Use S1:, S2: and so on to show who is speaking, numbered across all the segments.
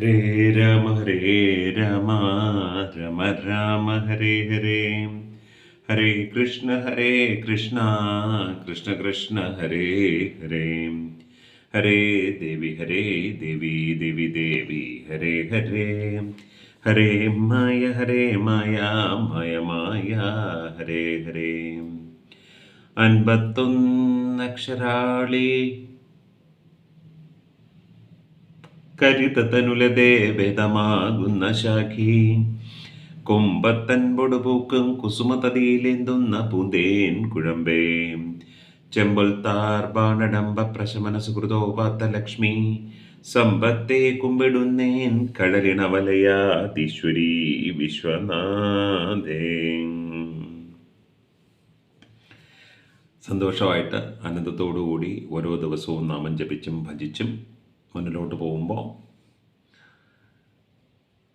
S1: ഹരേ രാമ ഹരേ രാമ രമ രാമ ഹരേ ഹരേ. ഹരേ കൃഷ്ണ ഹരേ കൃഷ്ണ കൃഷ്ണ കൃഷ്ണ ഹരേ ഹരേ. ഹരേ ദേവി ഹരേ ദേവി ദേവി ദേവി ഹരേ ഹരേ. ഹരേ മായ ഹരേ മായ മായ മായ ഹരേ ഹരേ. അൻപത്തൊന്നക്ഷരാളി കരിതനുലദേവേദമാകുന്ന ശാഖി. കൊമ്പത്തൻ പൊടുപൂക്കും കുസുമതതിയിലെന്തുന്ന പൂന്തേൻ കുഴമ്പേ. ചെമ്പൊൽത്താർ ബാണഡംബ പ്രശമന സുഹൃതോപാത്ത ലക്ഷ്മി സമ്പത്തെ കുമ്പിടുന്നേൻ കടലിണവലയാതീശ്വരി വിശ്വനാഥേ. സന്തോഷമായിട്ട് ആനന്ദത്തോടുകൂടി ഓരോ ദിവസവും നാമം ജപിച്ചും ഭജിച്ചും മുന്നിലോട്ട് പോകുമ്പോൾ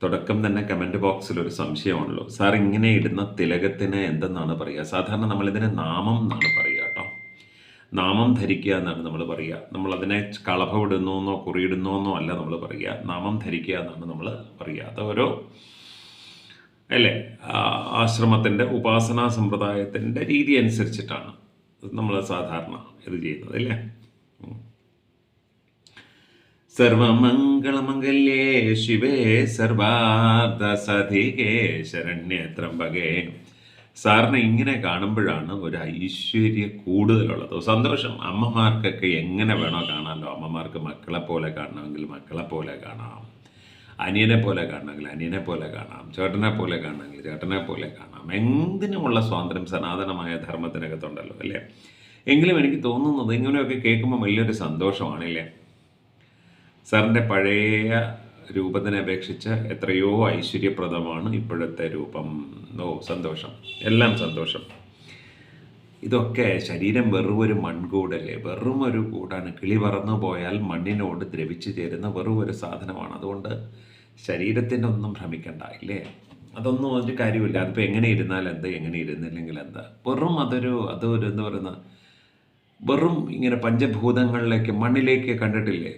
S1: തുടക്കം തന്നെ കമന്റ് ബോക്സിൽ ഒരു സംശയമാണല്ലോ. സാർ ഇങ്ങനെ ഇടുന്ന തിലകത്തിന് എന്തെന്നാണ് പറയുക? സാധാരണ നമ്മളിതിനെ നാമം എന്നാണ് പറയുക കേട്ടോ. നാമം ധരിക്കുക എന്നാണ് നമ്മൾ പറയുക. നമ്മളതിനെ കളഭമിടുന്നു എന്നോ കുറിയിടുന്നു എന്നോ അല്ല നമ്മൾ പറയുക. നാമം ധരിക്കുക എന്നാണ് നമ്മൾ പറയുക. അത് ഓരോ അല്ലേ? ആശ്രമത്തിന്റെ ഉപാസനാ സമ്പ്രദായത്തിന്റെ രീതി അനുസരിച്ചിട്ടാണ് നമ്മൾ സാധാരണ ഇത് ചെയ്യുന്നത് അല്ലേ? സർവമംഗളമംഗല്യേ ശിവേ സർവാർദ്ധസധികേ ശരണ്യ ത്രംബകേ സാറിനെ ഇങ്ങനെ കാണുമ്പോഴാണ് ഒരു ഐശ്വര്യ കൂടുതലുള്ളത്. സന്തോഷം. അമ്മമാർക്കൊക്കെ എങ്ങനെ വേണോ കാണാമല്ലോ അമ്മമാർക്ക് മക്കളെ പോലെ കാണണമെങ്കിൽ മക്കളെ പോലെ കാണാം. അനിയനെ പോലെ കാണണമെങ്കിൽ അനിയനെ പോലെ കാണാം. ചേട്ടനെ പോലെ കാണണമെങ്കിൽ ചേട്ടനെ പോലെ കാണാം. എന്തിനുമുള്ള സ്വാതന്ത്ര്യം സനാതനമായ ധർമ്മത്തിനകത്തുണ്ടല്ലോ അല്ലേ? എങ്കിലും എനിക്ക് തോന്നുന്നത് ഇങ്ങനെയൊക്കെ കേൾക്കുമ്പോൾ വലിയൊരു സന്തോഷമാണല്ലേ? സാറിന്റെ പഴയ രൂപത്തിനെ അപേക്ഷിച്ച് എത്രയോ ഐശ്വര്യപ്രദമാണ് ഇപ്പോഴത്തെ രൂപം. ഓ സന്തോഷം. എല്ലാം സന്തോഷം. ഇതൊക്കെ ശരീരം വെറും ഒരു മൺകൂടല്ലേ? വെറും ഒരു കൂടാണ്. കിളി പറന്നു പോയാൽ മണ്ണിനോട് ദ്രവിച്ചു ചേരുന്ന വെറും ഒരു സാധനമാണ്. അതുകൊണ്ട് ശരീരത്തിന്റെ ഒന്നും ഭ്രമിക്കണ്ട ഇല്ലേ? അതൊന്നും ഒരു കാര്യമില്ല അതിപ്പോൾ എങ്ങനെ ഇരുന്നാൽ എന്താ? എങ്ങനെ ഇരുന്നില്ലെങ്കിൽ എന്താ? വെറും അതൊരു അതൊരു എന്ന് പറയുന്ന വെറും ഇങ്ങനെ പഞ്ചഭൂതങ്ങളിലേക്ക് മണ്ണിലേക്ക് കണ്ടിട്ടില്ലേ?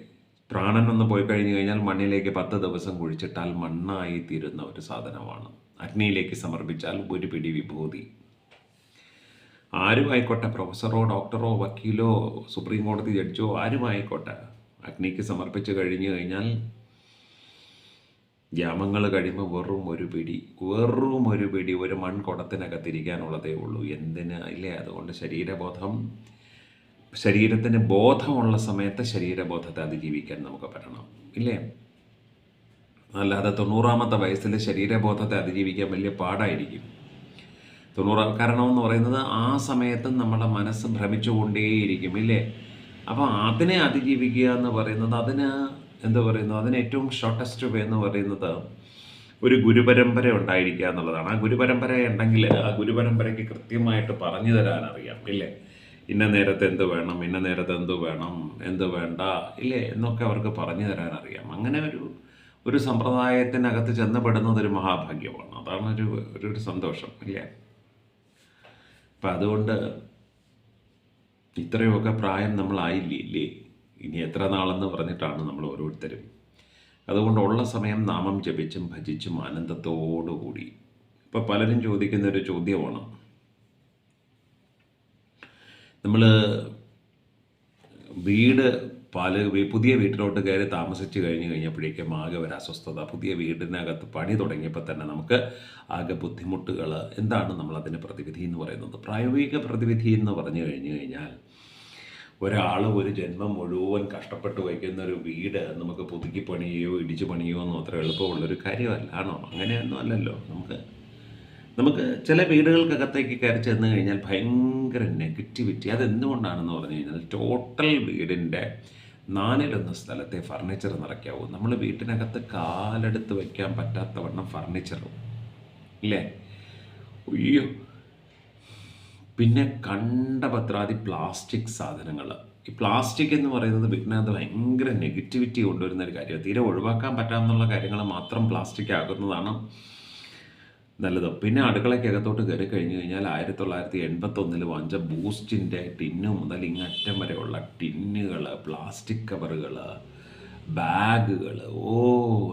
S1: പ്രാണൻ ഒന്ന് പോയി കഴിഞ്ഞു കഴിഞ്ഞാൽ മണ്ണിലേക്ക് പത്ത് ദിവസം കുഴിച്ചിട്ടാൽ മണ്ണായി തീരുന്ന ഒരു സാധനമാണ്. അഗ്നിയിലേക്ക് സമർപ്പിച്ചാൽ ഒരു പിടി വിഭൂതി. ആരുമായിക്കോട്ടെ പ്രൊഫസറോ ഡോക്ടറോ വക്കീലോ സുപ്രീം കോടതി ജഡ്ജോ ആരുമായിക്കോട്ടെ അഗ്നിക്ക് സമർപ്പിച്ച് കഴിഞ്ഞു കഴിഞ്ഞാൽ യാമങ്ങൾ കഴിയുമ്പോൾ വെറും ഒരു പിടി വെറും ഒരു പിടി ഒരു മൺകുടത്തിനകത്തിരിക്കാനുള്ളതേ ഉള്ളൂ. എന്തിന്? ഇല്ലേ? അതുകൊണ്ട് ശരീരബോധം ശരീരത്തിന് ബോധമുള്ള സമയത്ത് ശരീരബോധത്തെ അതിജീവിക്കാൻ നമുക്ക് പറ്റണം. ഇല്ലേ? അല്ലാതെ തൊണ്ണൂറാമത്തെ വയസ്സിൽ ശരീരബോധത്തെ അതിജീവിക്കാൻ വലിയ പാടായിരിക്കും. തൊണ്ണൂറാം കാരണമെന്ന് പറയുന്നത് ആ സമയത്ത് നമ്മുടെ മനസ്സ് ഭ്രമിച്ചുകൊണ്ടേയിരിക്കും ഇല്ലേ? അപ്പോൾ അതിനെ അതിജീവിക്കുക എന്ന് പറയുന്നത് അതിന് എന്താ പറയുന്നത് അതിന് ഏറ്റവും ഷോർട്ടസ്റ്റ് വേ എന്ന് പറയുന്നത് ഒരു ഗുരുപരമ്പര ഉണ്ടായിരിക്കുക എന്നുള്ളതാണ്. ആ ഗുരുപരമ്പര ഉണ്ടെങ്കിൽ ആ ഗുരുപരമ്പരയ്ക്ക് കൃത്യമായിട്ട് പറഞ്ഞു തരാൻ അറിയാം ഇല്ലേ? ഇന്ന നേരത്തെ എന്ത് വേണം ഇന്ന നേരത്തെ എന്ത് വേണം എന്ത് വേണ്ട ഇല്ലേ? എന്നൊക്കെ അവർക്ക് പറഞ്ഞു തരാൻ അറിയാം അങ്ങനെ ഒരു ഒരു സമ്പ്രദായത്തിനകത്ത് ചെന്നപ്പെടുന്നത് ഒരു മഹാഭാഗ്യമാണ്. അതാണ് ഒരു ഒരു സന്തോഷം ഇല്ലേ? അപ്പം അതുകൊണ്ട് ഇത്രയൊക്കെ പ്രായം നമ്മളായില്ലേ ഇല്ലേ? ഇനി എത്ര നാളെന്ന് പറഞ്ഞിട്ടാണ് നമ്മൾ ഓരോരുത്തരും. അതുകൊണ്ട് ഉള്ള സമയം നാമം ജപിച്ചും ഭജിച്ചും ആനന്ദത്തോടുകൂടി. ഇപ്പം പലരും ചോദിക്കുന്ന ഒരു ചോദ്യമാണ് നമ്മൾ വീട് പല പുതിയ വീട്ടിലോട്ട് കയറി താമസിച്ച് കഴിഞ്ഞ് കഴിഞ്ഞപ്പോഴേക്കും ആകെ ഒരു അസ്വസ്ഥത. പുതിയ വീടിനകത്ത് പണി തുടങ്ങിയപ്പോൾ തന്നെ നമുക്ക് ആകെ ബുദ്ധിമുട്ടുകൾ എന്താണ് നമ്മൾ അതിന് പ്രതിവിധി എന്ന് പറയുന്നത്? പ്രായോഗിക പ്രതിവിധി എന്ന് പറഞ്ഞു കഴിഞ്ഞു കഴിഞ്ഞാൽ ഒരാൾ ഒരു ജന്മം മുഴുവൻ കഷ്ടപ്പെട്ട് വയ്ക്കുന്ന ഒരു വീട് നമുക്ക് പുതുക്കി പണിയോ ഇടിച്ചു പണിയോ എന്നും അത്ര എളുപ്പമുള്ളൊരു കാര്യമല്ലാണോ അങ്ങനെയൊന്നും അല്ലല്ലോ നമുക്ക്. നമുക്ക് ചില വീടുകൾക്കകത്തേക്ക് കയറി ചെന്ന് കഴിഞ്ഞാൽ ഭയങ്കര നെഗറ്റിവിറ്റി അതെന്തുകൊണ്ടാണെന്ന് പറഞ്ഞു കഴിഞ്ഞാൽ ടോട്ടൽ വീടിന്റെ നാലിലൊന്ന് സ്ഥലത്തെ ഫർണിച്ചർ നിറയ്ക്കാവൂ. നമ്മൾ വീട്ടിനകത്ത് കാലെടുത്ത് വയ്ക്കാൻ പറ്റാത്തവണ്ണം ഫർണിച്ചറും ഇല്ലേ? അയ്യോ. പിന്നെ കണ്ട പത്രാതി പ്ലാസ്റ്റിക് സാധനങ്ങൾ. ഈ പ്ലാസ്റ്റിക് എന്ന് പറയുന്നത് വീട്ടിനകത്ത് ഭയങ്കര നെഗറ്റിവിറ്റി കൊണ്ടുവരുന്ന ഒരു കാര്യമാണ്. തീരെ ഒഴിവാക്കാൻ പറ്റാമെന്നുള്ള കാര്യങ്ങൾ മാത്രം പ്ലാസ്റ്റിക് ആകുന്നതാണ് നല്ലത്. പിന്നെ അടുക്കളയ്ക്കകത്തോട്ട് കയറി കഴിഞ്ഞ് കഴിഞ്ഞാൽ ആയിരത്തി തൊള്ളായിരത്തി എൺപത്തൊന്നിൽ വാങ്ങിച്ച ബൂസ്റ്റിന്റെ ടിന്ന് മുതൽ ഇങ്ങറ്റം വരെയുള്ള ടിന്നുകൾ പ്ലാസ്റ്റിക് കവറുകൾ ബാഗുകൾ ഓ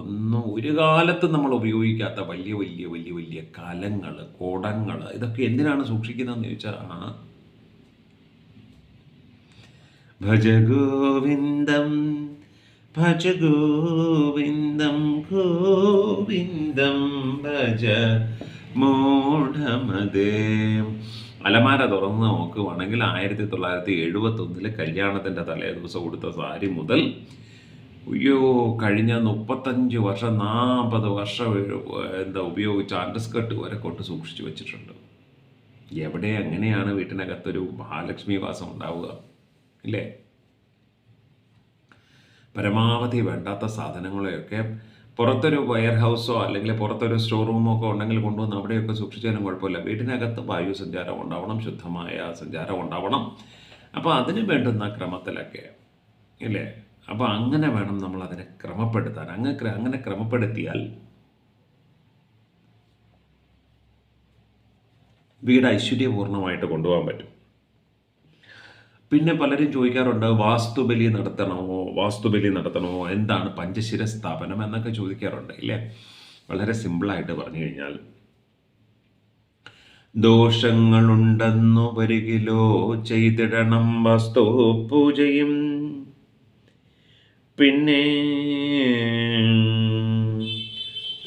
S1: ഒന്നും ഒരു കാലത്ത് നമ്മൾ ഉപയോഗിക്കാത്ത വലിയ വലിയ വലിയ വലിയ കലങ്ങൾ കുടങ്ങൾ ഇതൊക്കെ എന്തിനാണ് സൂക്ഷിക്കുന്നതെന്ന് ചോദിച്ചാൽ ആ ഭജ ഗോവിന്ദം ഭജ ഗോവിന്ദം ഗോവിന്ദം ഭജ മൂഢമതേ. അലമാര തുറന്ന് നോക്കുകയാണെങ്കിൽ ആയിരത്തി തൊള്ളായിരത്തി എഴുപത്തൊന്നിലെ കല്യാണത്തിന്റെ തലേ ദിവസം കൊടുത്ത സാരി മുതൽ അയ്യോ കഴിഞ്ഞ മുപ്പത്തഞ്ച് വർഷം നാൽപ്പത് വർഷം എന്താ ഉപയോഗിച്ച അണ്ടർസ്കർട്ട് വരെ കൊണ്ട് സൂക്ഷിച്ചു വെച്ചിട്ടുണ്ട്. എവിടെ എങ്ങനെയാണ് വീട്ടിനകത്തൊരു മഹാലക്ഷ്മി വാസം ഉണ്ടാവുക ഇല്ലേ? പരമാവധി വേണ്ടാത്ത സാധനങ്ങളെയൊക്കെ പുറത്തൊരു വെയർ ഹൗസോ അല്ലെങ്കിൽ പുറത്തൊരു സ്റ്റോർ റൂമോ ഒക്കെ ഉണ്ടെങ്കിൽ കൊണ്ടുവന്ന് അവിടെയൊക്കെ സൂക്ഷിച്ചാലും കുഴപ്പമില്ല. വീട്ടിനകത്ത് വായു സഞ്ചാരം ഉണ്ടാവണം ശുദ്ധമായ സഞ്ചാരം ഉണ്ടാവണം. അപ്പോൾ അതിന് വേണ്ടുന്ന ക്രമത്തിലൊക്കെ ഇല്ലേ? അപ്പോൾ അങ്ങനെ വേണം നമ്മൾ അതിനെ ക്രമപ്പെടുത്താൻ. അങ്ങ് അങ്ങനെ ക്രമപ്പെടുത്തിയാൽ വീട് ഐശ്വര്യപൂർണമായിട്ട് കൊണ്ടുപോകാൻ പറ്റും. പിന്നെ പലരും ചോദിക്കാറുണ്ട് വാസ്തുബലി നടത്തണമോ? വാസ്തുബലി നടത്തണമോ? എന്താണ് പഞ്ചശിര സ്ഥാപനം? എന്നൊക്കെ ചോദിക്കാറുണ്ട് ഇല്ലേ? വളരെ സിമ്പിളായിട്ട് പറഞ്ഞു കഴിഞ്ഞാൽ ദോഷങ്ങളുണ്ടെന്നു വരികിലോ ചെയ്തിടണം വാസ്തു പൂജയും പിന്നെ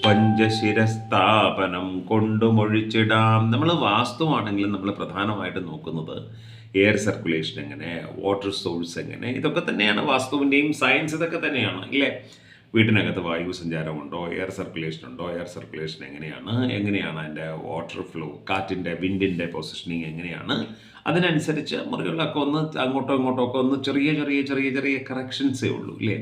S1: പഞ്ചശിര സ്ഥാപനം കൊണ്ടുമൊഴിച്ചിടാം. നമ്മൾ വാസ്തുവാണെങ്കിലും നമ്മൾ പ്രധാനമായിട്ട് നോക്കുന്നത് എയർ സർക്കുലേഷൻ എങ്ങനെ വാട്ടർ സോഴ്സ് എങ്ങനെ ഇതൊക്കെ തന്നെയാണ് വാസ്തുവിന്റെയും സയൻസ് ഇതൊക്കെ തന്നെയാണ് ഇല്ലേ വീട്ടിനകത്ത് വായു സഞ്ചാരമുണ്ടോ എയർ സർക്കുലേഷൻ ഉണ്ടോ എയർ സർക്കുലേഷൻ എങ്ങനെയാണ് എങ്ങനെയാണ് അതിന്റെ വാട്ടർ ഫ്ലോ കാറ്റിന്റെ വിൻഡിന്റെ പൊസിഷനിങ് എങ്ങനെയാണ് അതിനനുസരിച്ച് മുറികളിലൊക്കെ ഒന്ന് അങ്ങോട്ടോ ഇങ്ങോട്ടോ ഒക്കെ ഒന്ന് ചെറിയ ചെറിയ ചെറിയ ചെറിയ കറക്ഷൻസേ ഉള്ളൂ ഇല്ലേ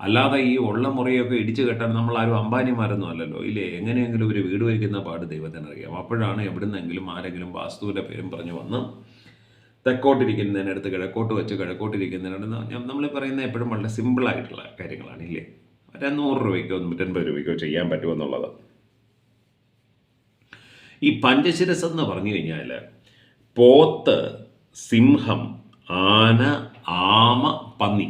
S1: അല്ലാതെ ഈ ഉള്ള മുറിയൊക്കെ ഇടിച്ചു കെട്ടാൻ നമ്മൾ ആരും അമ്പാനിമാരൊന്നും അല്ലല്ലോ ഇല്ലേ? എങ്ങനെയെങ്കിലും ഒരു വീട് വയ്ക്കുന്ന പാട് ദൈവത്തിനറിയാം. അപ്പോഴാണ് എവിടുന്നെങ്കിലും ആരെങ്കിലും വാസ്തുവിന്റെ പേരും പറഞ്ഞു വന്ന് തെക്കോട്ടിരിക്കുന്നതിനടുത്ത് കിഴക്കോട്ട് വെച്ച് കിഴക്കോട്ടിരിക്കുന്നതിനടുത്ത് നമ്മൾ പറയുന്ന എപ്പോഴും വളരെ സിമ്പിളായിട്ടുള്ള കാര്യങ്ങളാണ് ഇല്ലേ? ഒരു നൂറ് രൂപയ്ക്കോ നൂറ്റൻപത് രൂപയ്ക്കോ ചെയ്യാൻ പറ്റുമെന്നുള്ളത് ഈ പഞ്ചശിരസ് എന്ന് പറഞ്ഞു കഴിഞ്ഞാൽ പോത്ത് സിംഹം ആന ആമ പന്നി.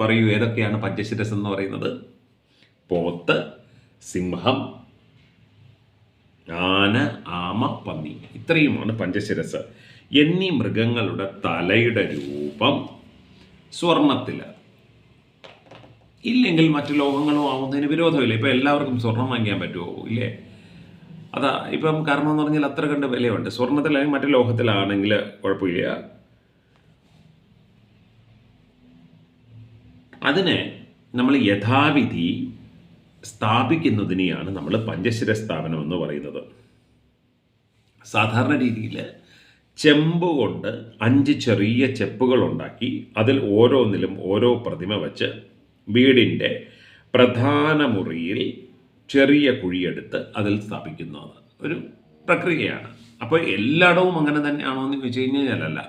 S1: പറയൂ ഏതൊക്കെയാണ് പഞ്ചശിരസ് എന്ന് പറയുന്നത്? പോത്ത് സിംഹം ആന ആമ പന്നി. ഇത്രയുമാണ് പഞ്ചശിരസ്. എന്നീ മൃഗങ്ങളുടെ തലയുടെ രൂപം സ്വർണത്തിലാണ് ഇല്ലെങ്കിൽ മറ്റു ലോഹങ്ങളും ആവുന്നതിന് വിരോധമില്ല. ഇപ്പം എല്ലാവർക്കും സ്വർണം വാങ്ങിക്കാൻ പറ്റുമോ ഇല്ലേ? അതാ ഇപ്പം കാരണം എന്ന് പറഞ്ഞാൽ അത്ര കണ്ട് വിലയുണ്ട്. സ്വർണത്തിലാണെങ്കിൽ മറ്റു ലോഹത്തിലാണെങ്കിൽ കുഴപ്പമില്ല. അതിനെ നമ്മൾ യഥാവിധി സ്ഥാപിക്കുന്നതിനെയാണ് നമ്മൾ പഞ്ചശിര സ്ഥാപനം എന്ന് പറയുന്നത്. സാധാരണ രീതിയിൽ ചെമ്പ് കൊണ്ട് അഞ്ച് ചെറിയ ചെപ്പുകൾ ഉണ്ടാക്കി അതിൽ ഓരോന്നിലും ഓരോ പ്രതിമ വച്ച് വീടിന്റെ പ്രധാന മുറിയിൽ ചെറിയ കുഴിയെടുത്ത് അതിൽ സ്ഥാപിക്കുന്നത് ഒരു പ്രക്രിയയാണ്. അപ്പോൾ എല്ലായിടവും അങ്ങനെ തന്നെയാണോ എന്ന് ചോദിച്ചു കഴിഞ്ഞാലല്ല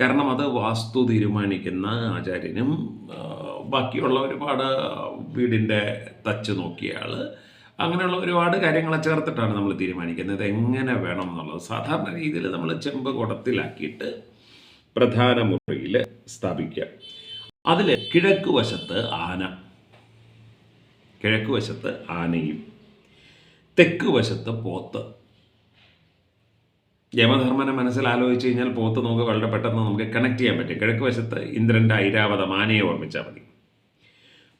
S1: കാരണം അത് വാസ്തു തീരുമാനിക്കുന്ന ആചാര്യനും ബാക്കിയുള്ള ഒരുപാട് വീടിന്റെ തച്ച് നോക്കിയ ആൾ അങ്ങനെയുള്ള ഒരുപാട് കാര്യങ്ങളെ ചേർത്തിട്ടാണ് നമ്മൾ തീരുമാനിക്കുന്നത്. എങ്ങനെ വേണം എന്നുള്ളത്. സാധാരണ രീതിയിൽ നമ്മൾ ചെമ്പ് കുടത്തിലാക്കിയിട്ട് പ്രധാന മുറിയിൽ സ്ഥാപിക്കുക. അതിൽ കിഴക്ക് വശത്ത് ആന കിഴക്ക് വശത്ത് ആനയും തെക്ക് വശത്ത് പോത്ത്. യമധർമ്മനെ മനസ്സിൽ ആലോചിച്ച് കഴിഞ്ഞാൽ പോത്ത് നമുക്ക് വളരെ പെട്ടെന്ന് നമുക്ക് കണക്ട് ചെയ്യാൻ പറ്റും. കിഴക്ക് വശത്ത് ഇന്ദ്രന്റെ ഐരാവതം ആനയെ ഓർമ്മിച്ചാൽ മതി.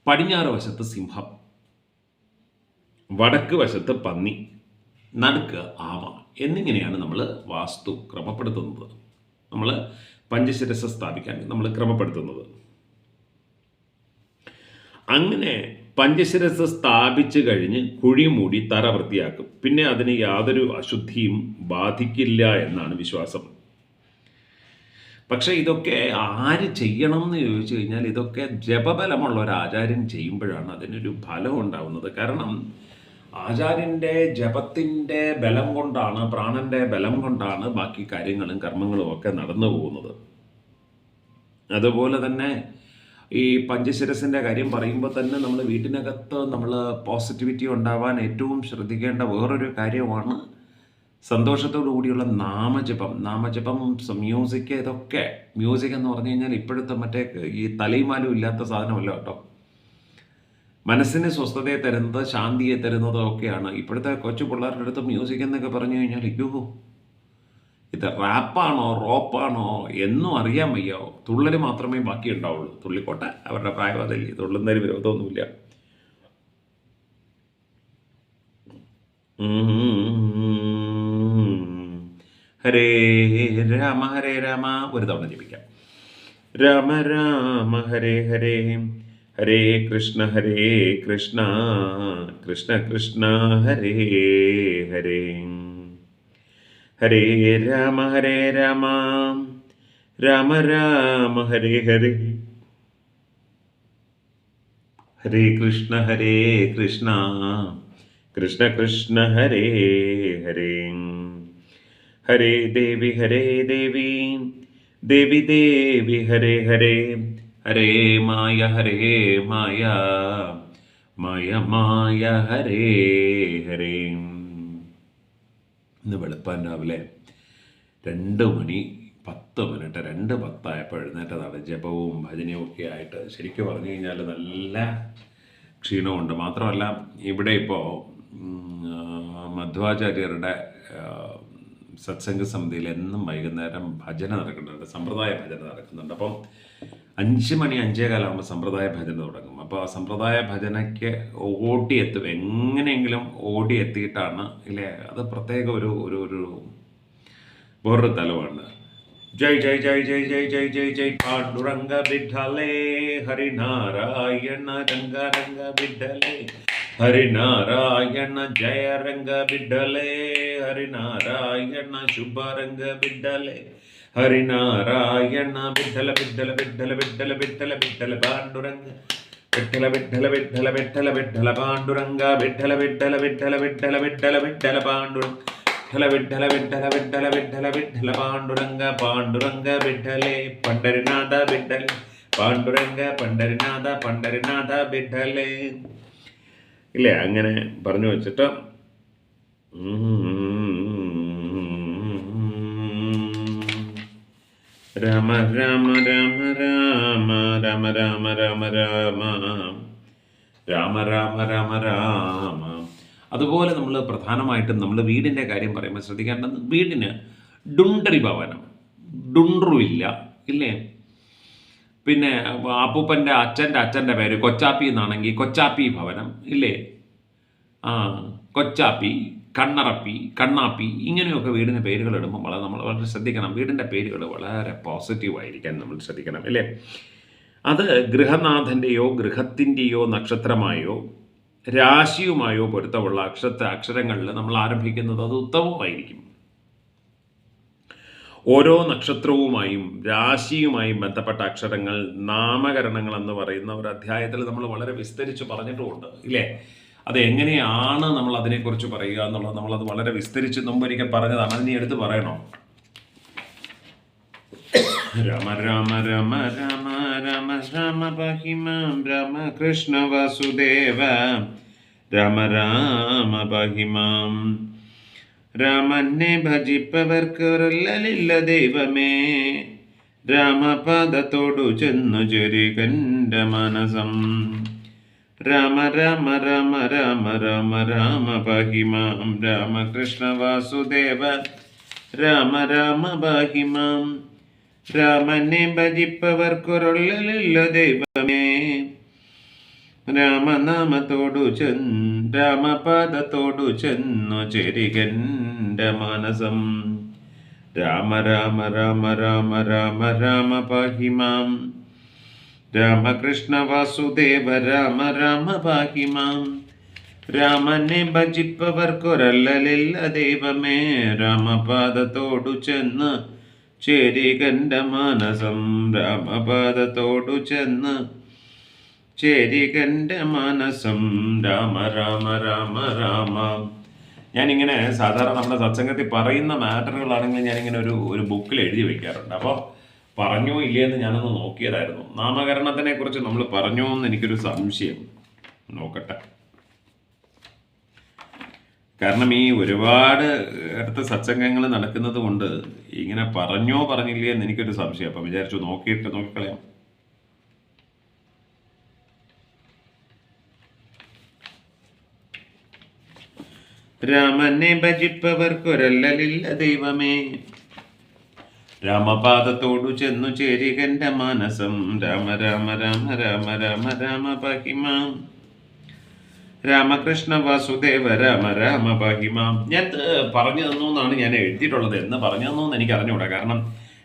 S1: പടിഞ്ഞാറ് വശത്ത് സിംഹം. വടക്ക് വശത്ത് പന്നി നടുക്ക് ആമ എന്നിങ്ങനെയാണ് നമ്മൾ വാസ്തു ക്രമപ്പെടുത്തുന്നത്. നമ്മൾ പഞ്ചശിരസ സ്ഥാപിക്കാൻ നമ്മൾ ക്രമപ്പെടുത്തുന്നത്. അങ്ങനെ പഞ്ചശിരസ് സ്ഥാപിച്ചു കഴിഞ്ഞ് കുഴി മൂടി തറ വൃത്തിയാക്കും. പിന്നെ അതിന് യാതൊരു അശുദ്ധിയും ബാധിക്കില്ല എന്നാണ് വിശ്വാസം. പക്ഷേ ഇതൊക്കെ ആര് ചെയ്യണം എന്ന് ചോദിച്ചു കഴിഞ്ഞാൽ ഇതൊക്കെ ജപബലമുള്ള ഒരു ആചാര്യൻ ചെയ്യുമ്പോഴാണ് അതിനൊരു ഫലം ഉണ്ടാവുന്നത്. കാരണം ആചാര്യന്റെ ജപത്തിന്റെ ബലം കൊണ്ടാണ് പ്രാണന്റെ ബലം കൊണ്ടാണ് ബാക്കി കാര്യങ്ങളും കർമ്മങ്ങളും ഒക്കെ നടന്നു പോകുന്നത്. അതുപോലെ തന്നെ ഈ പഞ്ചശിരസിന്റെ കാര്യം പറയുമ്പോൾ തന്നെ നമ്മൾ വീട്ടിനകത്ത് നമ്മൾ പോസിറ്റിവിറ്റി ഉണ്ടാവാൻ ഏറ്റവും ശ്രദ്ധിക്കേണ്ട വേറൊരു കാര്യമാണ് സന്തോഷത്തോടു കൂടിയുള്ള നാമജപം. നാമജപം മ്യൂസിക് ഇതൊക്കെ. മ്യൂസിക് എന്ന് പറഞ്ഞു കഴിഞ്ഞാൽ ഇപ്പോഴത്തെ മറ്റേ ഈ തലയുമാലും ഇല്ലാത്ത സാധനമല്ല കേട്ടോ. മനസ്സിന് സ്വസ്ഥതയെ തരുന്നത് ശാന്തിയെ തരുന്നതോ ഒക്കെയാണ്. ഇപ്പോഴത്തെ കൊച്ചു പിള്ളേരുടെ അടുത്ത് മ്യൂസിക് എന്നൊക്കെ പറഞ്ഞു കഴിഞ്ഞാൽ അയ്യോ ഇത് റാപ്പാണോ റോപ്പാണോ എന്നും അറിയാൻ വയ്യോ. തുള്ളൽ മാത്രമേ ബാക്കി ഉണ്ടാവുള്ളൂ തുള്ളിക്കോട്ടെ അവരുടെ പ്രായം അതല്ലേ. തുള്ളുന്നതിന് വിരോധമൊന്നുമില്ല. ഹരേ രാമ ഹരേ രാമ. ഒരു തവണ ജപിക്കാം. രാമ രാമ ഹരേ ഹരേ. हरे कृष्ण हरे कृष्ण कृष्ण कृष्ण, हरे हरे। हरे राम हरे राम राम राम, हरे हरे। हरे कृष्ण हरे कृष्ण कृष्ण कृष्ण, हरे हरे। हरे देवी हरे देवी देवी देवी, हरे हरे। ഹരേ മായ ഹരേ മായ. മായ മായ ഹരേ ഹരേ. ഇന്ന് വെളുപ്പാൻ രാവിലെ രണ്ട് മണി പത്ത് മിനിറ്റ് രണ്ട് പത്തായപ്പോൾ എഴുന്നേറ്റതാണ്. ജപവും ഭജനയും ഒക്കെ ആയിട്ട് ശരിക്കും പറഞ്ഞു കഴിഞ്ഞാൽ നല്ല ക്ഷീണമുണ്ട്. മാത്രമല്ല ഇവിടെ ഇപ്പോൾ മധ്വാചാര്യരുടെ സത്സംഗ സമിതിയിൽ എന്നും വൈകുന്നേരം ഭജന നടക്കുന്നുണ്ട്. സമ്പ്രദായ ഭജന നടക്കുന്നുണ്ട്. അപ്പം അഞ്ച് മണി അഞ്ചേ കാലമാകുമ്പോൾ സമ്പ്രദായ ഭജന തുടങ്ങും. അപ്പോൾ ആ സമ്പ്രദായ ഭജനയ്ക്ക് ഓടിയെത്തും. എങ്ങനെയെങ്കിലും ഓടിയെത്തിയിട്ടാണ് ഇല്ലേ? അത് പ്രത്യേക ഒരു ഒരു വേറൊരു തലമാണ്. ജയ് ജയ് ജയ് ജയ് ജയ് ജയ് ജയ് ജയ് പാണ്ഡുരംഗ വിഠലേ ഹരിനാരായണ രംഗരംഗ രംഗ ഹരിനാരായണ ജയ രംഗ വിഠലേ ഹരിനാരായണ ശുഭ രംഗ ഹരിനാരായണ വിട്ടല വിട്ടല വിട്ടല വിട്ടല വിട്ടല വിട്ടല പാണ്ഡുരംഗ വിട്ടല വിട്ടല വിട്ടല വിട്ടല വിട്ടല പാണ്ഡുരംഗ വിട്ടല വിട്ടല വിട്ടല വിട്ടല വിട്ടല വിട്ടല പാണ്ഡുരംഗ വിട്ടല വിട്ടല വിട്ടല വിട്ടല വിട്ടല വിട്ടല പാണ്ഡുരംഗ പാണ്ഡുരംഗ വിഡ്ഢലേ പണ്ഡരിനാഥ വിഡ്ഢലേ പാണ്ഡുരംഗ പണ്ഡരിനാഥ പണ്ഡരിനാഥ വിഡ്ഢലേ ഇല്ലേ അങ്ങനെ പറഞ്ഞു വെച്ചിട്ട് രാമ രാമ രാമ രാമ രാമ രാമ രാമ രാമ. രാമ രാമ രാമ രാമ. അതുപോലെ നമ്മൾ പ്രധാനമായിട്ടും നമ്മൾ വീടിന്റെ കാര്യം പറയുമ്പോൾ ശ്രദ്ധിക്കേണ്ടത് വീടിന് ഡുണ്ടറി ഭവനം. ഡുണ്ടറുമില്ല ഇല്ലേ? പിന്നെ അപ്പൂപ്പന്റെ അച്ഛന്റെ അച്ഛന്റെ പേര് കൊച്ചാപ്പി എന്നാണെങ്കിൽ കൊച്ചാപ്പി ഭവനം ഇല്ലേ? ആ കൊച്ചാപ്പി കണ്ണറപ്പി കണ്ണാപ്പി ഇങ്ങനെയൊക്കെ വീടിന് പേരുകൾ ഇടുമ്പോൾ വളരെ നമ്മൾ വളരെ ശ്രദ്ധിക്കണം. വീടിന്റെ പേരുകൾ വളരെ പോസിറ്റീവ് ആയിരിക്കാൻ നമ്മൾ ശ്രദ്ധിക്കണം അല്ലേ? അത് ഗൃഹനാഥന്റെയോ ഗൃഹത്തിന്റെയോ നക്ഷത്രമായോ രാശിയുമായോ പൊരുത്തമുള്ള അക്ഷരത്തെ അക്ഷരങ്ങളിൽ നമ്മൾ ആരംഭിക്കുന്നത് അത് ഉത്തമമായിരിക്കും. ഓരോ നക്ഷത്രവുമായും രാശിയുമായും ബന്ധപ്പെട്ട അക്ഷരങ്ങൾ നാമകരണങ്ങൾ എന്ന് പറയുന്ന ഒരു അധ്യായത്തിൽ നമ്മൾ വളരെ വിസ്തരിച്ച് പറഞ്ഞിട്ടുമുണ്ട് ഇല്ലേ? അത് എങ്ങനെയാണ് നമ്മൾ അതിനെക്കുറിച്ച് പറയുക എന്നുള്ളത് നമ്മളത് വളരെ വിസ്തരിച്ച് മുമ്പ് ഒരിക്കൽ പറഞ്ഞതാണ്. അതിനെ എടുത്ത് പറയണോ? രാമ രാമ രാമ രാമ രാമ രാമ പഹിമാം രാമ കൃഷ്ണ വാസുദേവ. രാമ രാമ പഹിമാം രാമനെ ഭജിപ്പവർക്കൊരല്ലില്ല ദൈവമേ. രാമപാദത്തോടു ചെന്നു ചൊരികന്റെ മനസം. രാമ രാമ രാമ രാമ രാമ രാമ പഹിമാം രാമകൃഷ്ണ വാസുദേവ രാമ രാമ പഹിമാം രാമനെ ഭജിപ്പവർക്കൊരൊള്ളലില്ല ദൈവമേ. രാമനാമത്തോടു ചെന്ന് രാമപാദത്തോടു ചെന്നു ചെരികന്റെ മനസം രാമ രാമ രാമ രാമ രാമ രാമ പാഹിമാം രാമകൃഷ്ണ വാസുദേവ രാമ രാമ പാഹിമാം രാമനെ ഭജിപ്പവർക്കൊരല്ലലില്ല ദൈവമേ. രാമപാദത്തോടു ചെന്ന് ചേരികന്റെ മാനസം. രാമപാദത്തോടു ചെന്ന് ചേരികന്റെ മാനസം. രാമ രാമ രാമ രാമ. ഞാനിങ്ങനെ സാധാരണ നമ്മുടെ സത്സംഗത്തിൽ പറയുന്ന മാറ്ററുകളാണെങ്കിൽ ഞാനിങ്ങനെ ഒരു ഒരു ബുക്കിൽ എഴുതി വയ്ക്കാറുണ്ട്. അപ്പോൾ പറഞ്ഞോ ഇല്ലയെന്ന് ഞാനൊന്ന് നോക്കിയതായിരുന്നു. നാമകരണത്തിനെ കുറിച്ച് നമ്മൾ പറഞ്ഞോ എന്ന് എനിക്കൊരു സംശയം. നോക്കട്ടെ. കാരണം ഈ ഒരുപാട് അടുത്ത സത്സംഗങ്ങൾ നടക്കുന്നത് കൊണ്ട് ഇങ്ങനെ പറഞ്ഞോ പറഞ്ഞില്ലേ എന്ന് എനിക്കൊരു സംശയം. അപ്പം വിചാരിച്ചു നോക്കിയിട്ട് നോക്കിക്കളയാം. രാമനെ ഭജിപ്പവർക്കൊരല്ലലില്ല ദൈവമേ. രാമപാദത്തോടു ചെന്നു ചേരികന്റെ മാനസം. രാമ രാമ രാമ രാമ രാമ രാമ പഹിമാം രാമകൃഷ്ണ വാസുദേവ രാമ രാമ പഹിമാം ഞാൻ പറഞ്ഞു തന്നു എന്നാണ് ഞാൻ എഴുതിയിട്ടുള്ളത്. എന്ന് പറഞ്ഞു തന്നു എന്ന് എനിക്ക് അറിഞ്ഞുകൂടാ. കാരണം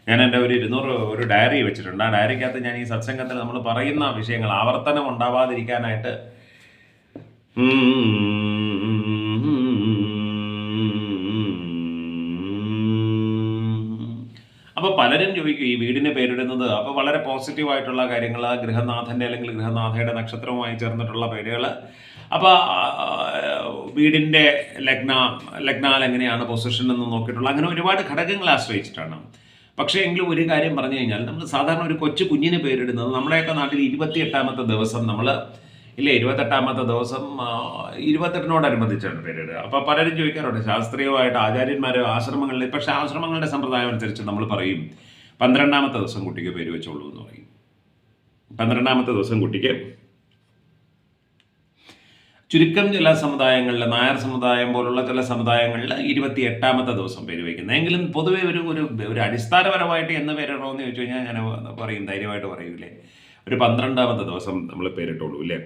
S1: ഞാൻ എന്റെ ഒരു ഇരുന്നൂറ് ഒരു ഡയറി വെച്ചിട്ടുണ്ട്. ആ ഡയറിക്കകത്ത് ഞാൻ ഈ സത്സംഗത്തിൽ നമ്മൾ പറയുന്ന വിഷയങ്ങൾ ആവർത്തനം ഉണ്ടാവാതിരിക്കാനായിട്ട് അപ്പോൾ പലരും ചോദിക്കും ഈ വീടിന് പേരിടുന്നത്? അപ്പോൾ വളരെ പോസിറ്റീവായിട്ടുള്ള കാര്യങ്ങൾ ഗൃഹനാഥന്റെ അല്ലെങ്കിൽ ഗൃഹനാഥയുടെ നക്ഷത്രവുമായി ചേർന്നിട്ടുള്ള പേരുകൾ അപ്പോൾ വീടിന്റെ ലഗ്ന ലഗ്നാൽ എങ്ങനെയാണ് പൊസിഷൻ എന്ന് നോക്കിയിട്ടുള്ള അങ്ങനെ ഒരുപാട് ഘടകങ്ങളെ ആശ്രയിച്ചിട്ടാണ്. പക്ഷേ എങ്കിലും ഒരു കാര്യം പറഞ്ഞു കഴിഞ്ഞാൽ നമ്മൾ സാധാരണ ഒരു കൊച്ചു കുഞ്ഞിന് പേരിടുന്നത് നമ്മുടെയൊക്കെ നാട്ടിൽ ഇരുപത്തിയെട്ടാമത്തെ ദിവസം നമ്മൾ ഇല്ലേ ഇരുപത്തെട്ടാമത്തെ ദിവസം ഇരുപത്തെട്ടിനോടനുബന്ധിച്ചാണ് പീരീഡ് അപ്പോൾ പലരും ചോദിക്കാറുണ്ട് ശാസ്ത്രീയമായിട്ട് ആചാര്യന്മാർ ആശ്രമങ്ങളിൽ പക്ഷേ ആശ്രമങ്ങളുടെ സമ്പ്രദായം അനുസരിച്ച് നമ്മൾ പറയും പന്ത്രണ്ടാമത്തെ ദിവസം കുട്ടിക്ക് പേര് വെച്ചോളൂ എന്ന് പറയും. പന്ത്രണ്ടാമത്തെ ദിവസം കുട്ടിക്ക് ചുരുക്കം ചില സമുദായങ്ങളിൽ നായർ സമുദായം പോലുള്ള ചില സമുദായങ്ങളിൽ ഇരുപത്തി എട്ടാമത്തെ ദിവസം പേര് വയ്ക്കുന്നത് എങ്കിലും പൊതുവേ ഒരു ഒരു അടിസ്ഥാനപരമായിട്ട് എന്ന് പേരിടണമെന്ന് ചോദിച്ചു കഴിഞ്ഞാൽ ഞാൻ പറയും ധൈര്യമായിട്ട് പറയൂലേ. ഒരു പന്ത്രണ്ടാമത്തെ ദിവസം നമ്മൾ പേരിട്ടുള്ളൂ അല്ലേ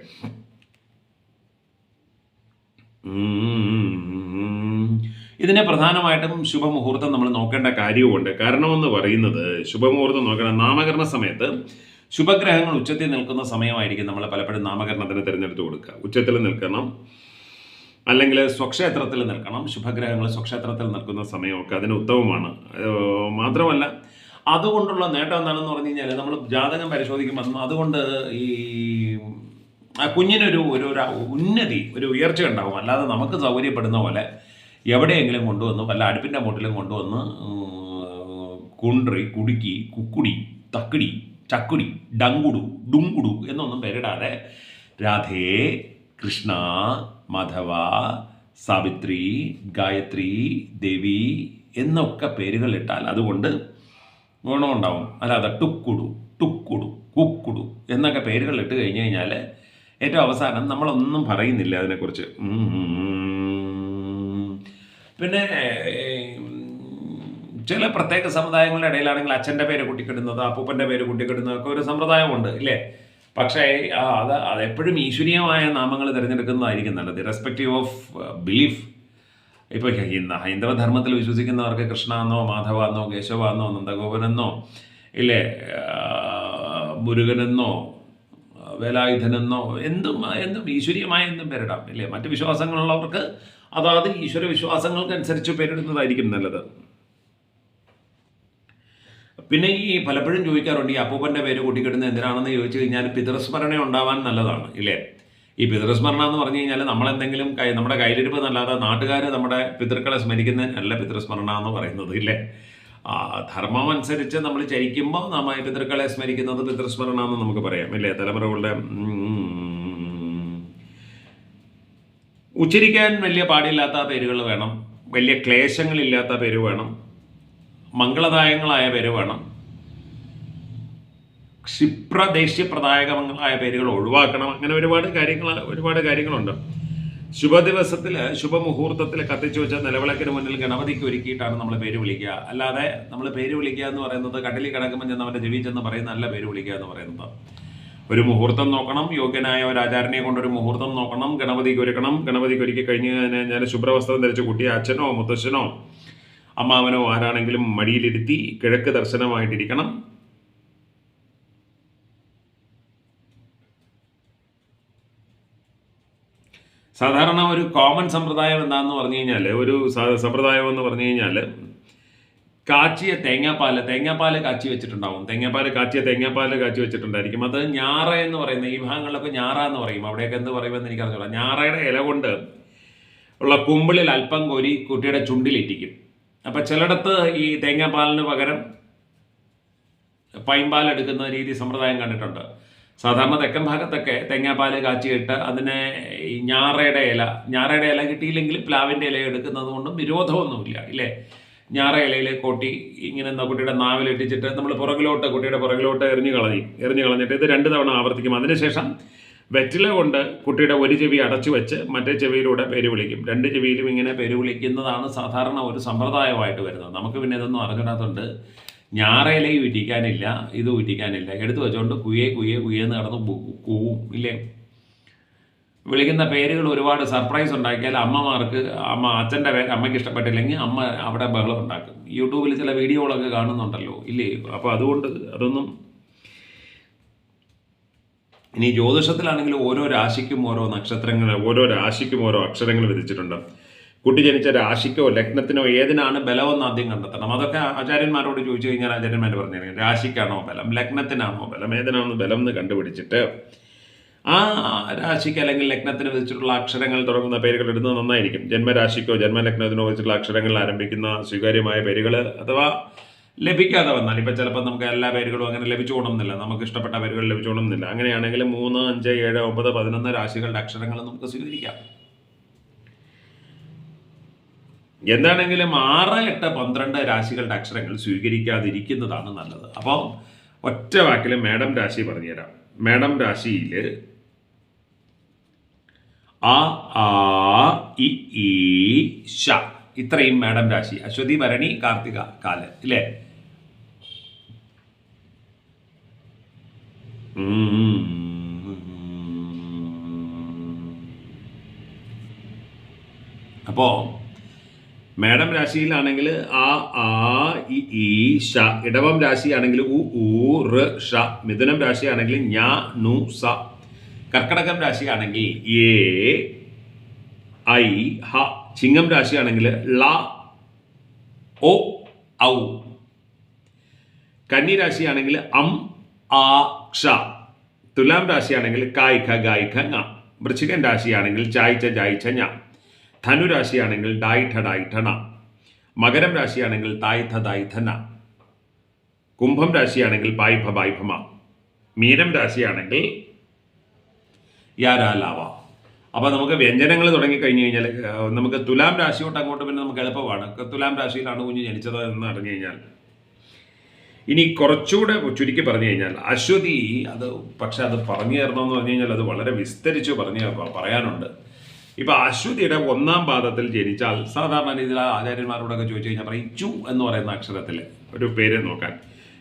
S1: ഇതിനെ പ്രധാനമായിട്ടും ശുഭമുഹൂർത്തം നമ്മൾ നോക്കേണ്ട കാര്യവുമുണ്ട്. കാരണമെന്ന് പറയുന്നത് ശുഭമുഹൂർത്തം നോക്കണം. നാമകരണ സമയത്ത് ശുഭഗ്രഹങ്ങൾ ഉച്ചത്തിൽ നിൽക്കുന്ന സമയമായിരിക്കും നമ്മൾ പലപ്പോഴും നാമകരണത്തിന് തിരഞ്ഞെടുത്ത് കൊടുക്കുക. ഉച്ചത്തിൽ നിൽക്കണം അല്ലെങ്കിൽ സ്വക്ഷേത്രത്തിൽ നിൽക്കണം. ശുഭഗ്രഹങ്ങൾ സ്വക്ഷേത്രത്തിൽ നിൽക്കുന്ന സമയമൊക്കെ അതിന് ഉത്തമമാണ്. മാത്രമല്ല അതുകൊണ്ടുള്ള നേട്ടം എന്താണെന്ന് പറഞ്ഞു കഴിഞ്ഞാൽ നമ്മൾ ജാതകം പരിശോധിക്കുമ്പോൾ അതുകൊണ്ട് ഈ കുഞ്ഞിനൊരു ഒരു ഒരു ഉന്നതി ഒരു ഉയർച്ച ഉണ്ടാവും. അല്ലാതെ നമുക്ക് സൗകര്യപ്പെടുന്ന പോലെ എവിടെയെങ്കിലും കൊണ്ടുവന്ന് വല്ല അടുപ്പിന്റെ മൂട്ടിലും കൊണ്ടുവന്ന് കുണ്ട്രി കുടുക്കി കുക്കുടി തക്കിടി ചക്കുടി ഡങ്കുടു ഡുങ്കുടു എന്നൊന്നും പേരിടാതെ രാധേ കൃഷ്ണ മാധവ സാവിത്രി ഗായത്രി ദേവി എന്നൊക്കെ പേരുകളിട്ടാൽ അതുകൊണ്ട് ഗുണമുണ്ടാവും. അല്ലാതെ ടുക്കുടു ടുക്കുടു കുക്കുടു എന്നൊക്കെ പേരുകൾ ഇട്ട് കഴിഞ്ഞ് കഴിഞ്ഞാൽ ഏറ്റവും അവസാനം നമ്മളൊന്നും പറയുന്നില്ല അതിനെക്കുറിച്ച്. പിന്നെ ചില പ്രത്യേക സമുദായങ്ങളുടെ ഇടയിലാണെങ്കിൽ അച്ഛന്റെ പേര് കുട്ടിക്കിടുന്നത് അപ്പൂപ്പന്റെ പേര് കൂട്ടിക്കിടുന്നതൊക്കെ ഒരു സമ്പ്രദായമുണ്ട് ഇല്ലേ? പക്ഷേ അത് അതെപ്പോഴും ഈശ്വരീയമായ നാമങ്ങൾ തിരഞ്ഞെടുക്കുന്നതായിരിക്കും നല്ലത്. റെസ്പെക്റ്റീവ് ഓഫ് ബിലീഫ് ഇപ്പോൾ ഹിന്ദ ഹൈന്ദവ ധർമ്മത്തിൽ വിശ്വസിക്കുന്നവർക്ക് കൃഷ്ണ എന്നോ മാധവ എന്നോ കേശവ എന്നോ നന്ദഗോപനെന്നോ ഇല്ലേ മുരുകനെന്നോ വേലായുധനെന്നോ എന്തും എന്തും ഈശ്വരീയമായ എന്തും പേരിടാം ഇല്ലേ? മറ്റ് വിശ്വാസങ്ങളുള്ളവർക്ക് അതാത് ഈശ്വര വിശ്വാസങ്ങൾക്കനുസരിച്ച് പേരിടുന്നതായിരിക്കും നല്ലത്. പിന്നെ ഈ പലപ്പോഴും ചോദിക്കാറുണ്ട് ഈ അപ്പൂപ്പന്റെ പേര് കൂട്ടിക്കിടുന്നത് എന്തിനാണെന്ന് ചോദിച്ചു കഴിഞ്ഞാൽ പിതൃസ്മരണ ഉണ്ടാവാൻ നല്ലതാണ് ഇല്ലേ? ഈ പിതൃസ്മരണ എന്ന് പറഞ്ഞു കഴിഞ്ഞാൽ നമ്മൾ എന്തെങ്കിലും നമ്മുടെ കയ്യിലിരിപ്പ് എന്നല്ലാതെ നാട്ടുകാർ നമ്മുടെ പിതൃക്കളെ സ്മരിക്കുന്നതിനല്ല പിതൃസ്മരണ എന്ന് പറയുന്നത് ഇല്ലേ ധർമ്മം അനുസരിച്ച് നമ്മൾ ചരിക്കുമ്പോൾ നമ്മൾ പിതൃക്കളെ സ്മരിക്കുന്നത് പിതൃസ്മരണ എന്ന് നമുക്ക് പറയാം ഇല്ലേ തലമുറകളുടെ. ഉച്ചരിക്കാൻ വലിയ പാടില്ലാത്ത പേരുകൾ വേണം വലിയ ക്ലേശങ്ങളില്ലാത്ത പേര് വേണം മംഗളദായങ്ങളായ പേര് വേണം ക്ഷിപ്രദേഷ്യപ്രദായകങ്ങളായ പേരുകൾ ഒഴിവാക്കണം. അങ്ങനെ ഒരുപാട് കാര്യങ്ങൾ ഒരുപാട് കാര്യങ്ങളുണ്ട്. ശുഭദിവസത്തിൽ ശുഭമുഹൂർത്തത്തിൽ കത്തിച്ചു വെച്ച നിലവിളക്കിന് മുന്നിൽ ഗണപതിക്ക് ഒരുക്കിയിട്ടാണ് നമ്മൾ പേര് വിളിക്കുക. അല്ലാതെ നമ്മൾ പേര് വിളിക്കുക എന്ന് പറയുന്നത് കട്ടിലിൽ കിടക്കുമ്പോൾ ചെന്ന് അവന്റെ ജീവിച്ചെന്ന് ചെന്ന് പറയുന്ന നല്ല പേര് വിളിക്കുക എന്ന് പറയുന്നത്. ഒരു മുഹൂർത്തം നോക്കണം യോഗ്യനായ ഒരു ആചാരനെ കൊണ്ടൊരു മുഹൂർത്തം നോക്കണം ഗണപതിക്ക് ഒരുക്കണം. ഗണപതിക്ക് ഒരുക്കി കഴിഞ്ഞ് ഞാൻ ശുഭ്രവസ്ത്രം ധരിച്ച കുട്ടിയെ അച്ഛനോ മുത്തശ്ശനോ അമ്മാവനോ ആരാണെങ്കിലും മടിയിലിരുത്തി കിഴക്ക് ദർശനമായിട്ടിരിക്കണം. സാധാരണ ഒരു കോമൺ സമ്പ്രദായം എന്താണെന്ന് പറഞ്ഞു കഴിഞ്ഞാൽ ഒരു സമ്പ്രദായം എന്ന് പറഞ്ഞു കഴിഞ്ഞാൽ കാച്ചിയ തേങ്ങാപ്പാൽ തേങ്ങാപ്പാൽ കാച്ചി വെച്ചിട്ടുണ്ടാവും. തേങ്ങാപ്പാൽ കാച്ചിയ തേങ്ങാപ്പാൽ കാച്ചി വെച്ചിട്ടുണ്ടായിരിക്കും. അത് ഞാറ എന്ന് പറയുന്ന ഈ ഭാഗങ്ങളിലൊക്കെ ഞാറ എന്ന് പറയും. അവിടെയൊക്കെ എന്ത് പറയുമെന്ന് എനിക്ക് അറിഞ്ഞൂടാ ഞാറയുടെ ഇല കൊണ്ട് ഉള്ള കുമ്പിളിൽ അല്പം കോരി കുട്ടിയുടെ ചുണ്ടിലിറ്റിക്കും. അപ്പം ചിലയിടത്ത് ഈ തേങ്ങാപ്പാലിന് പകരം പൈമ്പാൽ എടുക്കുന്ന രീതി സമ്പ്രദായം കണ്ടിട്ടുണ്ട്. സാധാരണ തെക്കൻ ഭാഗത്തൊക്കെ തേങ്ങാപ്പാൽ കാച്ചിയിട്ട് അതിനെ ഞാറയുടെ ഇല ഞാറയുടെ ഇല കിട്ടിയില്ലെങ്കിൽ പ്ലാവിന്റെ ഇല എടുക്കുന്നത് കൊണ്ടും വിരോധമൊന്നുമില്ല ഇല്ലേ? ഞാറ ഇലയിൽ കൊട്ടി ഇങ്ങനെ എന്താ കുട്ടിയുടെ നാവിലിട്ടിച്ചിട്ട് നമ്മൾ പുറകിലോട്ട് കുട്ടിയുടെ പുറകിലോട്ട് എറിഞ്ഞു കളയും എറിഞ്ഞു കളഞ്ഞിട്ട് ഇത് രണ്ട് തവണ ആവർത്തിക്കും. അതിനുശേഷം വെറ്റില കൊണ്ട് കുട്ടിയുടെ ഒരു ചെവി അടച്ചു വെച്ച് മറ്റേ ചെവിയിലൂടെ പേര് വിളിക്കും. രണ്ട് ചെവിയിലും ഇങ്ങനെ പേര് വിളിക്കുന്നതാണ് സാധാരണ ഒരു സമ്പ്രദായമായിട്ട് വരുന്നത്. നമുക്ക് പിന്നെ ഇതൊന്നും അറിഞ്ഞിടാത്തതുകൊണ്ട് ഞാറയിലേക്ക് ഉറ്റിക്കാനില്ല ഇത് ഉറ്റിക്കാനില്ല എടുത്തു വെച്ചുകൊണ്ട് കുയേ കുയേ കുയ്യെന്ന് കടന്ന് കൂവും ഇല്ലേ? വിളിക്കുന്ന പേരുകൾ ഒരുപാട് സർപ്രൈസ് ഉണ്ടാക്കിയാൽ അമ്മമാർക്ക് അമ്മ അച്ഛന്റെ പേര് അമ്മയ്ക്ക് ഇഷ്ടപ്പെട്ടില്ലെങ്കിൽ അമ്മ അവിടെ ബഹളം ഉണ്ടാക്കും. യൂട്യൂബിൽ ചില വീഡിയോകളൊക്കെ കാണുന്നുണ്ടല്ലോ ഇല്ലേ? അപ്പോൾ അതുകൊണ്ട് അതൊന്നും ഇനി ജ്യോതിഷത്തിലാണെങ്കിൽ ഓരോ രാശിക്കും ഓരോ നക്ഷത്രങ്ങൾ ഓരോ രാശിക്കും ഓരോ അക്ഷരങ്ങൾ വിധിച്ചിട്ടുണ്ട്. കുട്ടി ജനിച്ച രാശിക്കോ ലഗ്നത്തിനോ ഏതിനാണ് ബലമെന്ന് ആദ്യം കണ്ടെത്തണം? അതൊക്കെ ആചാര്യന്മാരോട് ചോദിച്ചു കഴിഞ്ഞാൽ ആചാര്യന്മാർ പറഞ്ഞു തരും. രാശിക്കാണോ ബലം ലഗ്നത്തിനാണോ ബലം ഏതിനാണോ ബലം എന്ന് കണ്ടുപിടിച്ചിട്ട് ആ രാശിക്ക് അല്ലെങ്കിൽ ലഗ്നത്തിന് വെച്ചിട്ടുള്ള അക്ഷരങ്ങൾ തുടങ്ങുന്ന പേരുകൾ ഇടുന്നത് നന്നായിരിക്കും. ജന്മരാശിക്കോ ജന്മലഗ്നത്തിനോ വെച്ചിട്ടുള്ള അക്ഷരങ്ങൾ ആരംഭിക്കുന്ന സ്വീകാര്യമായ പേരുകൾ അഥവാ ലഭിക്കാതെ വന്നാൽ ഇപ്പം ചിലപ്പോൾ നമുക്ക് എല്ലാ പേരുകളും അങ്ങനെ ലഭിച്ചുകൊള്ളുന്നില്ല. നമുക്ക് ഇഷ്ടപ്പെട്ട പേരുകൾ ലഭിച്ചുകൊള്ളുന്നില്ല. അങ്ങനെയാണെങ്കിൽ മൂന്ന് അഞ്ച് ഏഴ് ഒമ്പത് പതിനൊന്ന് രാശികളുടെ അക്ഷരങ്ങൾ നമുക്ക് സ്വീകരിക്കാം. എന്താണെങ്കിലും ആറ് എട്ട് പന്ത്രണ്ട് രാശികളുടെ അക്ഷരങ്ങൾ സ്വീകരിക്കാതിരിക്കുന്നതാണ് നല്ലത്. അപ്പോൾ ഒറ്റ വാക്കിൽ മേഡം രാശി പറഞ്ഞുതരാം. മേഡം രാശിയിൽ ആ ആ ഇ ഷ ഇത്രയും മേഡം രാശി. അശ്വതി ഭരണി കാർത്തിക കാൽ ഇല്ലേ? അപ്പോ മേഡം രാശിയിലാണെങ്കിൽ ആ ആ ഇ ഈ ഷ ഇടവം രാശിയാണെങ്കിൽ ഉ ഊ റ് ഷ. മിഥുനം രാശിയാണെങ്കിൽ ഞാ നു സ. കർക്കടകം രാശിയാണെങ്കിൽ എ ഐ ഹ. ചിങ്ങം രാശിയാണെങ്കിൽ ള ഒ ഔ. കന്നി രാശിയാണെങ്കിൽ അം ആ ക്ഷ. തുലാം രാശിയാണെങ്കിൽ കായ് ഖ ഗായ് ഖ വൃശ്ചികൻ രാശിയാണെങ്കിൽ ചായ്ച്ച ജായ്ച്ച ഞ ധനു ഡായിഠ ഡായ് ഠ ഡായ് ഠ മകരം രാശിയാണെങ്കിൽ തായ് ഥ കുംഭം രാശിയാണെങ്കിൽ പായ് ഭ ബായ് ഭ മ മീനം രാശിയാണെങ്കിൽ യാരാലാവ അപ്പോൾ നമുക്ക് വ്യഞ്ജനങ്ങൾ തുടങ്ങി കഴിഞ്ഞു കഴിഞ്ഞാൽ നമുക്ക് തുലാം രാശി തൊട്ട് അങ്ങോട്ട് പിന്നെ നമുക്ക് എളുപ്പമാണ്. തുലാം രാശിയിലാണ് കുഞ്ഞ് ജനിച്ചത് എന്ന് അറിഞ്ഞു കഴിഞ്ഞാൽ. ഇനി കുറച്ചുകൂടെ ചുരുക്കി പറഞ്ഞു കഴിഞ്ഞാൽ അശ്വതി അത് പക്ഷെ അത് പറഞ്ഞു തരണമെന്ന് പറഞ്ഞു കഴിഞ്ഞാൽ അത് വളരെ വിസ്തരിച്ച് പറഞ്ഞു പറയാനുണ്ട്. ഇപ്പൊ അശ്വതിയുടെ ഒന്നാം പാദത്തിൽ ജനിച്ചാൽ സാധാരണ രീതിയിൽ ആചാര്യന്മാരോടൊക്കെ ചോദിച്ചു കഴിഞ്ഞാൽ പറയും ചു എന്ന് പറയുന്ന അക്ഷരത്തിൽ ഒരു പേര് നോക്കാൻ.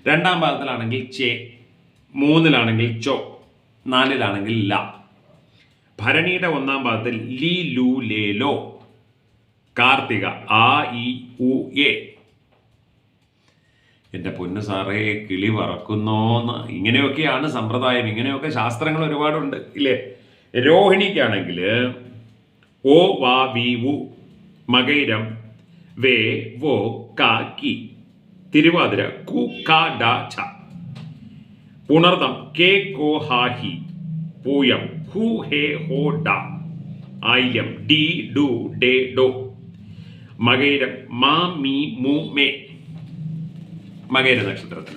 S1: രണ്ടാം പാദത്തിലാണെങ്കിൽ ചേ മൂന്നിലാണെങ്കിൽ ചോ നാലിലാണെങ്കിൽ ല. ഭരണിയുടെ ഒന്നാം പാദത്തിൽ ലി ലു ലേ ലോ. കാർത്തിക ആ ഇ ഉ എ. എന്റെ പൊന്ന് സാറേ കിളി പറക്കുന്നോന്ന് ഇങ്ങനെയൊക്കെയാണ് സമ്പ്രദായം ഇങ്ങനെയൊക്കെ ശാസ്ത്രങ്ങൾ ഒരുപാടുണ്ട് ഇല്ലേ? രോഹിണിക്കാണെങ്കിൽ ഓ വാ വി ഉ മകൈരം വേ വോ കാ കി. തിരുവാതിര കു കാ ഡ ഛ. പുണർദം കെ കോ ഹാ ഹി. പൂയം ഹു ഹേ ഹോ ഡ. ആയില്യം ഡി ഡു ഡേ ഡോ. മകൈരം മാ മീ മു മേ. മകേര നക്ഷത്രത്തിൽ.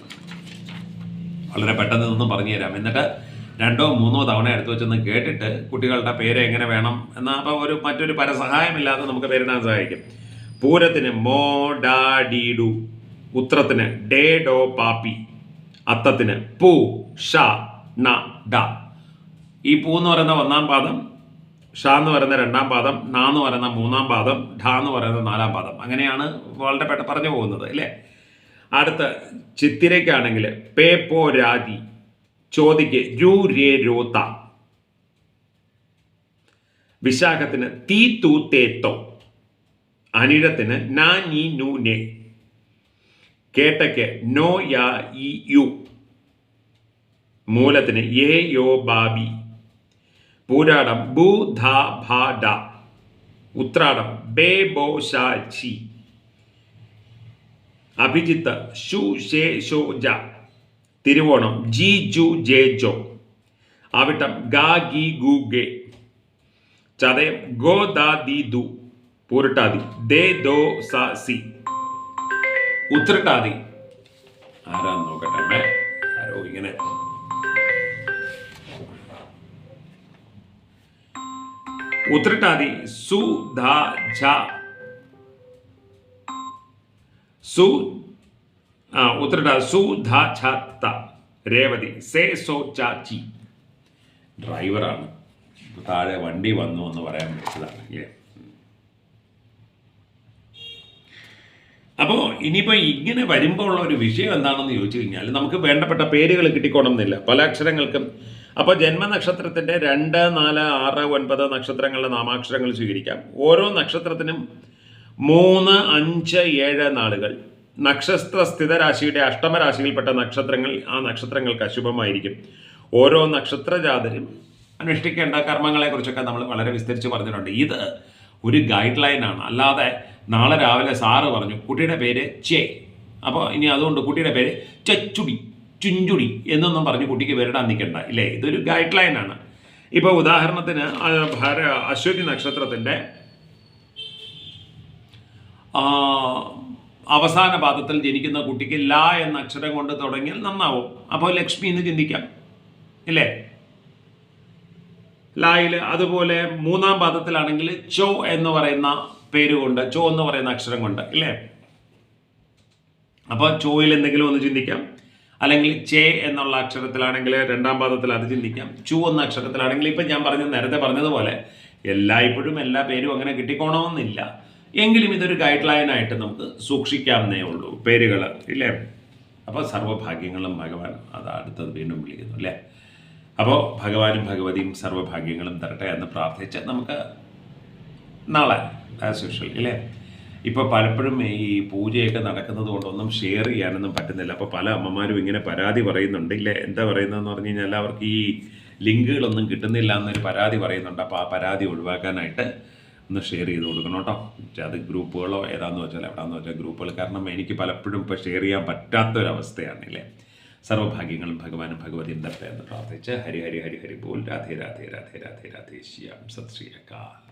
S1: വളരെ പെട്ടെന്ന് നിന്നും പറഞ്ഞു തരാം എന്നിട്ട് രണ്ടോ മൂന്നോ തവണ എടുത്തു വെച്ചൊന്ന് കേട്ടിട്ട് കുട്ടികളുടെ പേര് എങ്ങനെ വേണം എന്നാ അപ്പോൾ ഒരു മറ്റൊരു പരസഹായമില്ലാതെ നമുക്ക് പേരിടാൻ സഹായിക്കും. പൂരത്തിന് മോ ഡാ ഡി ഡു. ഉത്രത്തിന് ഡേ ഡോ പാപ്പി അത്തത്തിന് പൂ ഷ ന ഡ. ഈ പൂ എന്ന് പറയുന്ന ഒന്നാം പാദം ഷ എന്ന് പറയുന്ന രണ്ടാം പാദം ന എന്ന് പറയുന്ന മൂന്നാം പാദം ഢ എന്ന് പറയുന്ന നാലാം പാദം. അങ്ങനെയാണ് വളരെ പെട്ട പറഞ്ഞു പോകുന്നത് അല്ലേ? അടുത്ത ചിത്തിരയ്ക്കാണെങ്കിൽ പേ പോ രാതി ചോദിക്ക് രു രേ രോത്ത വിശാഖത്തിന് തീ തൂ തേത്തോ. അനിഴത്തിന് നാ നീ നു നെ. കേട്ടയ്ക്ക് നോ യാ ഇ യു. മൂലത്തിന് ഏ യോ ബാബി. പൂരാടം ബു ധ ഭ ഡ. ഉത്രാടം ബേ ബോ ഷ ചി. അഭിജിത്ത് ഷു ഷേ ഷോ ജ. തിരുവോണം. ജി ജു ജെ ജോ. ആവിട്ടം ഗാ ഗി ഗു ഗെ. ചതയം ഗോ ദാ ദി ദു. പൂരട്ടാതി. ദേ ദോ സ സി. ഉത്രട്ടാതി ആരാ നോക്കട്ടെ ആരോ ഇങ്ങനെ. ഉത്രട്ടാതി സു ധ ഝ സു ആ ഉത്രട്ട സു ധ ഛ ത രേവതി സേ സോ ച ഡ്രൈവറാണ്. താഴെ വണ്ടി വന്നു എന്ന് പറയാൻ അല്ലേ? അപ്പോൾ ഇനിയിപ്പോൾ ഇങ്ങനെ വരുമ്പോൾ ഉള്ള ഒരു വിഷയം എന്താണെന്ന് ചോദിച്ചു കഴിഞ്ഞാൽ നമുക്ക് വേണ്ടപ്പെട്ട പേരുകൾ കിട്ടിക്കോണമെന്നില്ല പല അക്ഷരങ്ങൾക്കും. അപ്പോൾ ജന്മനക്ഷത്രത്തിന്റെ രണ്ട് നാല് ആറ് ഒൻപത് നക്ഷത്രങ്ങളുടെ നാമാക്ഷരങ്ങൾ സ്വീകരിക്കാം. ഓരോ നക്ഷത്രത്തിനും മൂന്ന് അഞ്ച് ഏഴ് നാളുകൾ. നക്ഷത്ര സ്ഥിതരാശിയുടെ അഷ്ടമരാശിയിൽപ്പെട്ട നക്ഷത്രങ്ങൾ ആ നക്ഷത്രങ്ങൾക്ക് അശുഭമായിരിക്കും. ഓരോ നക്ഷത്രജാതരും അനുഷ്ഠിക്കേണ്ട കർമ്മങ്ങളെക്കുറിച്ചൊക്കെ നമ്മൾ വളരെ വിസ്തരിച്ച് പറഞ്ഞിട്ടുണ്ട്. ഇത് ഒരു ഗൈഡ് ലൈനാണ് അല്ലാതെ നാളെ രാവിലെ സാറ് പറഞ്ഞു കുട്ടിയുടെ പേര് ചേ. അപ്പോൾ ഇനി അതുകൊണ്ട് കുട്ടിയുടെ പേര് ചച്ചുടി ചുഞ്ചുടി എന്നൊന്നും പറഞ്ഞ് കുട്ടിക്ക് പേരിടാൻ നിൽക്കണ്ട. ഇല്ലേ? ഇതൊരു ഗൈഡ് ലൈനാണ് ഇപ്പോൾ ഉദാഹരണത്തിന് ഭാര അശ്വതി നക്ഷത്രത്തിന്റെ അവസാന പാദത്തിൽ ജനിക്കുന്ന കുട്ടിക്ക് ല എന്ന അക്ഷരം കൊണ്ട് തുടങ്ങിയാൽ നന്നാവും. അപ്പോൾ ലക്ഷ്മി എന്ന് ചിന്തിക്കാം. ഇല്ലേ? ലായിൽ അതുപോലെ മൂന്നാം പാദത്തിലാണെങ്കിൽ ചോ എന്ന് പറയുന്ന പേര് കൊണ്ട് ചോ എന്ന് പറയുന്ന അക്ഷരം കൊണ്ട് ഇല്ലേ? അപ്പോൾ ചോയിൽ എന്തെങ്കിലും ഒന്ന് ചിന്തിക്കാം. അല്ലെങ്കിൽ ചേ എന്നുള്ള അക്ഷരത്തിലാണെങ്കിൽ രണ്ടാം പാദത്തിൽ അത് ചിന്തിക്കാം. ചു എന്ന അക്ഷരത്തിലാണെങ്കിൽ ഇപ്പം ഞാൻ പറഞ്ഞ നേരത്തെ പറഞ്ഞതുപോലെ എല്ലായ്പ്പോഴും എല്ലാ പേരും അങ്ങനെ കിട്ടിക്കോണമെന്നില്ല എങ്കിലും ഇതൊരു ഗൈഡ് ലൈനായിട്ട് നമുക്ക് സൂക്ഷിക്കാവുന്നേ ഉള്ളൂ. പേരുകൾ ഇല്ലേ? അപ്പോൾ സർവഭാഗ്യങ്ങളും ഭഗവാൻ അത് അടുത്തത് വീണ്ടും വിളിക്കുന്നു അല്ലേ? അപ്പോൾ ഭഗവാനും ഭഗവതിയും സർവഭാഗ്യങ്ങളും തരട്ടെ എന്ന് പ്രാർത്ഥിച്ച് നമുക്ക് നാളെ ആസ് യൂഷ്വൽ ഇല്ലേ? ഇപ്പോൾ പലപ്പോഴും ഈ പൂജയൊക്കെ നടക്കുന്നത് കൊണ്ടൊന്നും ഷെയർ ചെയ്യാനൊന്നും പറ്റുന്നില്ല. അപ്പോൾ പല അമ്മമാരും ഇങ്ങനെ പരാതി പറയുന്നുണ്ട് ഇല്ലേ? എന്താ പറയുന്നതെന്ന് പറഞ്ഞു കഴിഞ്ഞാൽ അവർക്ക് ഈ ലിങ്കുകളൊന്നും കിട്ടുന്നില്ല എന്നൊരു പരാതി പറയുന്നുണ്ട്. അപ്പോൾ ആ പരാതി ഒഴിവാക്കാനായിട്ട് ഒന്ന് ഷെയർ ചെയ്ത് കൊടുക്കണം കേട്ടോ. അത് ഗ്രൂപ്പുകളോ ഏതാന്ന് വെച്ചാൽ എവിടാന്ന് വെച്ചാൽ ഗ്രൂപ്പുകൾ. കാരണം എനിക്ക് പലപ്പോഴും ഇപ്പോൾ ഷെയർ ചെയ്യാൻ പറ്റാത്തൊരവസ്ഥയാണ് ഇല്ലേ സർവഭാഗ്യങ്ങളും ഭഗവാനും ഭഗവതിയും തരട്ടെ എന്ന് പ്രാർത്ഥിച്ച് ഹരി ഹരി ഹരി ഹരി ബോൽ രാധേ രാധേ രാധേ രാധേ രാധേ ശ്യാം സത് ശ്രീ അകാൽ.